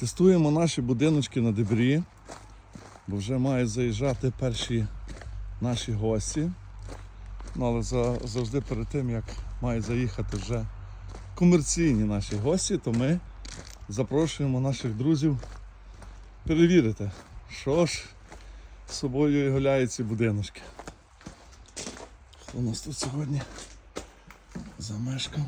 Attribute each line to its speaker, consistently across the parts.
Speaker 1: Тестуємо наші будиночки на дебрі, бо вже мають заїжджати перші наші гості. Ну, але за, завжди перед тим, як мають заїхати вже комерційні наші гості, то ми запрошуємо наших друзів перевірити, що ж з собою являють ці будиночки. Хто у нас тут сьогодні замешкав?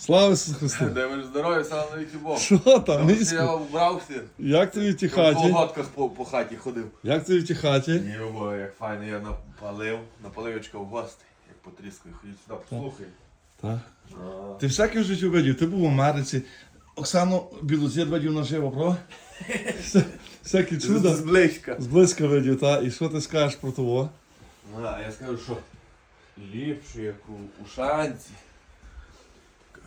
Speaker 1: Слава Ісусу Христу!
Speaker 2: Дай ви здоров'я, слава навіки Бог.
Speaker 1: Що там,
Speaker 2: Тому що
Speaker 1: місько?
Speaker 2: Я вбрався,
Speaker 1: Як тобі в тій
Speaker 2: в
Speaker 1: хаті?
Speaker 2: колготках по, по хаті ходив.
Speaker 1: Як тобі в тій хаті?
Speaker 2: Ні, бо як файно я напалив, напаливочка в гості, як потріскою, ходіть сюди, послухай.
Speaker 1: Так. Ти всяке в житті видів, ти був в Америці. Оксану Білозір видів наживо, про? Вся- Всякі чуда.
Speaker 2: Зблизька.
Speaker 1: Зблизька видів, та? І що ти скажеш про того?
Speaker 2: А, я скажу, що ліпше, як у, у шанці.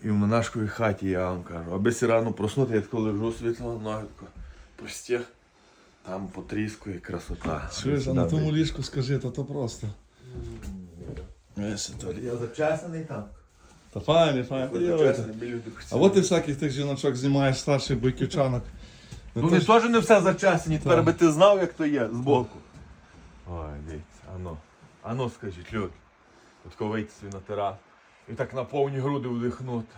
Speaker 2: І в монашковій хаті, я вам кажу. Аби сі рано проснути, я тако лежу світло, ноги простяг. Там потріскує красота.
Speaker 1: Чуєш, а на тому ліжку скажи, то то просто.
Speaker 2: Я зачесаний там.
Speaker 1: Та
Speaker 2: бі люди
Speaker 1: А от ти всяких тих жіночок знімаєш старших бойківчанок.
Speaker 2: Ну
Speaker 1: то
Speaker 2: вони
Speaker 1: ж-
Speaker 2: теж не все зачесані, тепер би ти знав, як то є збоку. Ой, дивіться, ано. Ано скажіть, люди. Тако вийти собі на терас. І так на повні груди вдихнути.